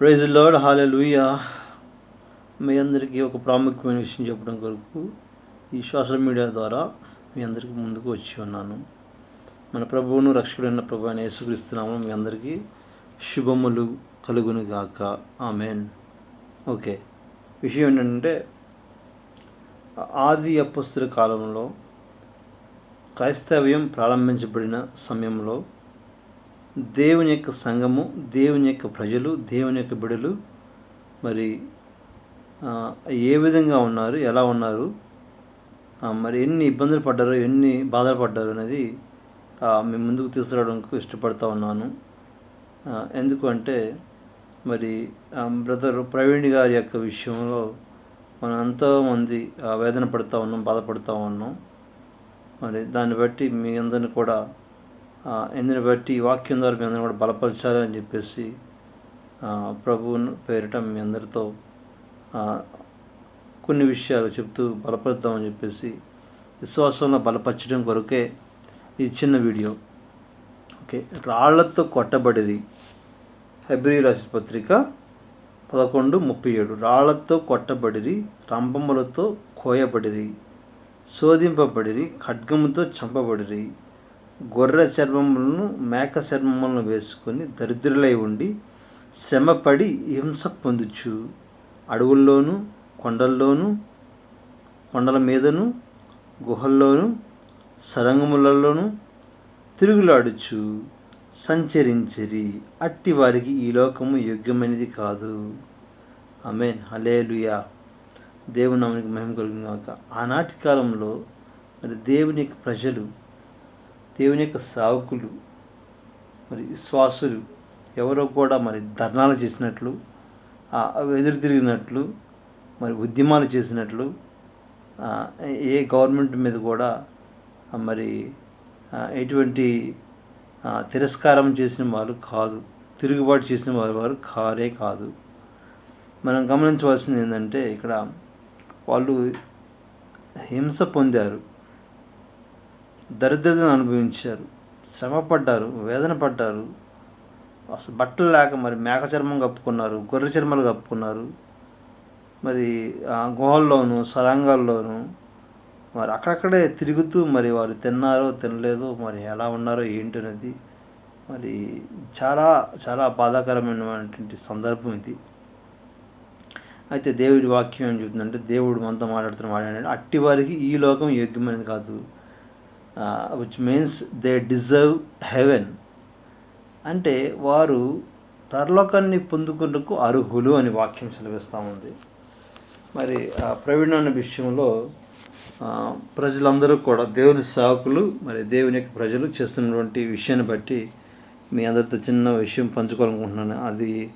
Praise lord hallelujah మీ అందరికీ ఒక ప్రాముఖ్యమైన విషయం చెప్పడం కొరకు ఈ సోషల్ మీడియా ద్వారా మీ అందరికీ ముందుకు వచ్చి ఉన్నాను. మన ప్రభువును రక్షకుడైన ప్రభు అని యేసుక్రీస్తున్నాము మీ అందరికీ శుభములు కలుగును గాక. ఆమెన్. ఓకే. విషయం ఏంటంటే ఆది అపస్తుల కాలంలో క్రైస్తవ్యం ప్రారంభించబడిన సమయంలో దేవుని యొక్క సంఘము దేవుని యొక్క ప్రజలు దేవుని యొక్క బిడలు మరి ఏ విధంగా ఉన్నారు ఎలా ఉన్నారు మరి ఎన్ని ఇబ్బందులు పడ్డారో ఎన్ని బాధలు పడ్డారు అనేది మేము మీ ముందుకు తీసుకురావడానికి ఇష్టపడతా ఉన్నాను. ఎందుకంటే ఎందుకు అంటే మరి బ్రదర్ ప్రవీణ్ గారి యొక్క విషయంలో మనం ఎంతోమంది వేదన పడుతూ ఉన్నాం బాధపడుతూ ఉన్నాం. మరి దాన్ని బట్టి మీ అందరిని కూడా ఇందుని బట్టి ఈ వాక్యం ద్వారా మీ అందరిని కూడా బలపరచాలి అని చెప్పేసి ప్రభువును పేరిట మీ అందరితో కొన్ని విషయాలు చెప్తూ బలపరుద్దామని చెప్పేసి విశ్వాసంలో బలపరచడం కొరకే ఈ చిన్న వీడియో. ఓకే రాళ్ళతో కొట్టబడిరి. హెబ్రి రాసిన పత్రిక పదకొండు ముప్పై ఏడు. రాళ్ళతో కొట్టబడిరి రంభములతో కోయబడిరి శోధింపబడిరి ఖడ్గముతో చంపబడిరి. గొర్రె చర్మములను మేక చర్మములను వేసుకొని దరిద్రులై ఉండి శ్రమపడి హింస పొందుచు. అడవుల్లోనూ కొండల్లోనూ కొండల మీదను గుహల్లోనూ సరంగములలోనూ తిరుగులాడుచు సంచరించిరి. అట్టి వారికి ఈ లోకము యోగ్యమైనది కాదు. ఆమెన్. హలేలుయా దేవుని మహిమ కలిగిన ఆనాటి కాలంలో మరి దేవుని యొక్క ప్రజలు దేవుని యొక్క సావుకులు మరి విశ్వాసులు ఎవరో కూడా మరి ధర్నాలు చేసినట్లు ఎదురు తిరిగినట్లు మరి ఉద్యమాలు చేసినట్లు ఏ గవర్నమెంట్ మీద కూడా మరి ఎటువంటి తిరస్కారం చేసిన వారు కాదు తిరుగుబాటు చేసిన వారు వారు కారే కాదు. మనం గమనించవలసింది ఏంటంటే ఇక్కడ వాళ్ళు హింస పొందారు. దరిద్రతను అనుభవించారు. శ్రమ పడ్డారు వేదన పడ్డారు అసలు బట్టలు లేక మరి మేక చర్మం కప్పుకున్నారు గొర్రె చర్మాలు కప్పుకున్నారు. మరి గుహల్లోనూ సరంగాల్లోనూ మరి అక్కడక్కడే తిరుగుతూ మరి వారు తిన్నారో తినలేదో మరి ఎలా ఉన్నారో ఏంటి అనేది మరి చాలా చాలా బాధాకరమైనటువంటి సందర్భం ఇది. అయితే దేవుడి వాక్యం ఏం చెబుతుందంటే దేవుడు మనతో మాట్లాడుతున్న మాట్లాడే అట్టి వారికి ఈ లోకం యోగ్యమైనది కాదు. Which means they deserve heaven అంటే వారు పరలోకాన్ని పొందుకున్నకు అర్హులు అని వాక్యం సెలవిస్తూ ఉంది. మరి ఆ ప్రవీణ విషయంలో ప్రజలందరూ కూడా దేవుని సేవకులు మరి దేవుని యొక్క ప్రజలు చేస్తున్నటువంటి విషయాన్ని బట్టి మీ అందరితో చిన్న విషయం పంచుకోవాలనుకుంటున్నాను. అది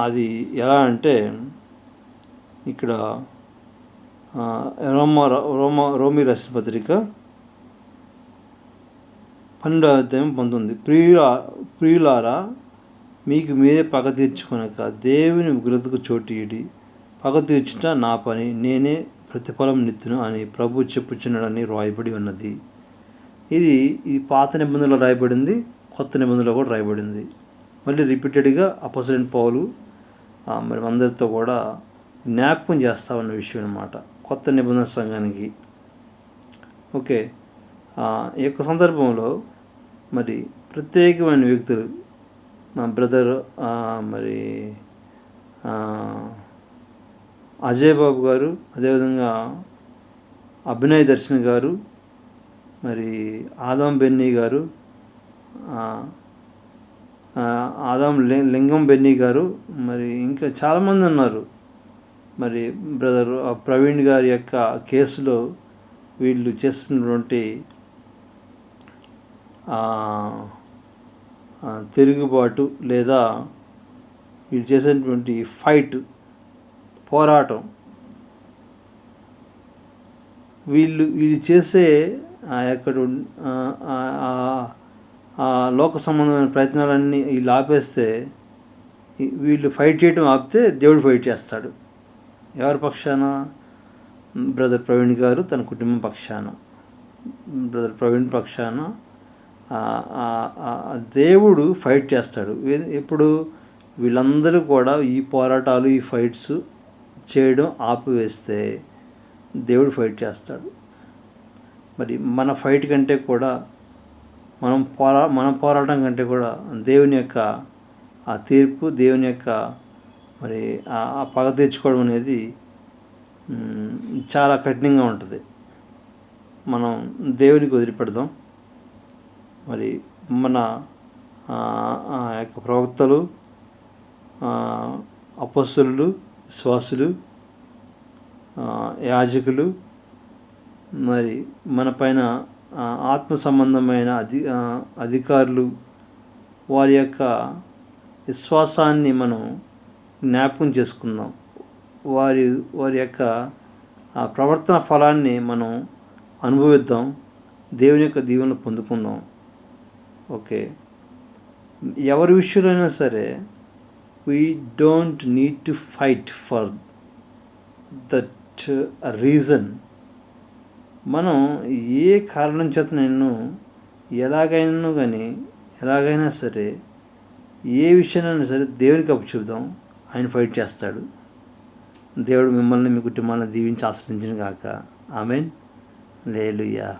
అది ఎలా అంటే ఇక్కడ రోమా రోమా రోమి రాసిన పత్రిక పన్నెండవ అధ్యాయం పంతొమ్మిది. ప్రియుల ప్రియులారా మీకు మీరే పగ తీర్చుకొనక దేవుని ఉగ్రతకు చోటీయడి పగ తీర్చుట నా పని నేనే ప్రతిఫలం నిత్తును అని ప్రభు చెప్పుచున్నాడని రాయబడి ఉన్నది. ఇది ఈ పాత నిబంధనలో రాయబడింది కొత్త నిబంధనలో కూడా రాయబడింది. మళ్ళీ రిపీటెడ్గా అపోజిట్ పౌలు మరి అందరితో కూడా జ్ఞాపకం చేస్తా ఉన్న విషయం అనమాట కొత్త నిబంధన సంఘానికి. ఓకే. ఈ యొక్క సందర్భంలో మరి ప్రత్యేకమైన వ్యక్తులు మా బ్రదర్ మరి అజయ్ బాబు గారు అదేవిధంగా అభినయ్ దర్శన్ గారు మరి ఆదాం బెన్నీ గారు ఆదాం లింగం బెన్నీ గారు మరి ఇంకా చాలామంది ఉన్నారు. మరి బ్రదర్ ఆ ప్రవీణ్ గారి యొక్క కేసులో వీళ్ళు చేస్తున్నటువంటి తిరుగుబాటు లేదా వీళ్ళు చేసినటువంటి ఫైట్ పోరాటం వీళ్ళు వీళ్ళు చేసే ఆ యొక్క ఆ, లోక సంబంధమైన ప్రయత్నాలన్నీ వీళ్ళు ఆపేస్తే వీళ్ళు ఫైట్ చేయడం ఆపితే దేవుడు ఫైట్ చేస్తాడు. ఎవరి పక్షాన? బ్రదర్ ప్రవీణ్ గారు తన కుటుంబం పక్షాన. బ్రదర్ ప్రవీణ్ పక్షాన దేవుడు ఫైట్ చేస్తాడు. ఎప్పుడు? వీళ్ళందరూ కూడా ఈ పోరాటాలు ఈ ఫైట్స్ చేయడం ఆపివేస్తే దేవుడు ఫైట్ చేస్తాడు. మరి మన ఫైట్ కంటే కూడా మనం పోరా మన పోరాటం కంటే కూడా దేవుని యొక్క ఆ తీర్పు దేవుని యొక్క మరి ఆ- పగ తీర్చుకోవడం అనేది చాలా కఠినంగా ఉంటుంది. మనం దేవునికి వదిలిపెడదాం. మరి మన ఆ, యొక్క ప్రవక్తలు అపస్సులు విశ్వాసులు యాజకులు మరి మన పైన ఆత్మ సంబంధమైన అధి అధికారులు వారి యొక్క విశ్వాసాన్ని మనం జ్ఞాపకం చేసుకుందాం. వారి వారి యొక్క ఆ ప్రవర్తన ఫలాన్ని మనం అనుభవిద్దాం. దేవుని యొక్క దీవెన పొందుకుందాం. ఓకే. ఎవరి విషయంలోనైనా సరే we don't need to fight for that reason మనం ఏ కారణం చేత నేను ఎలాగైనా కానీ ఎలాగైనా సరే ఏ విషయాన్ని సరే దేవునికి అప్పు చెబుదాం ఆయన ఫైట్ చేస్తాడు. దేవుడు మిమ్మల్ని మీ కుటుంబాన్ని దీవించి ఆశ్రదించిన గాక ఆమెన్. లేలుయ్యా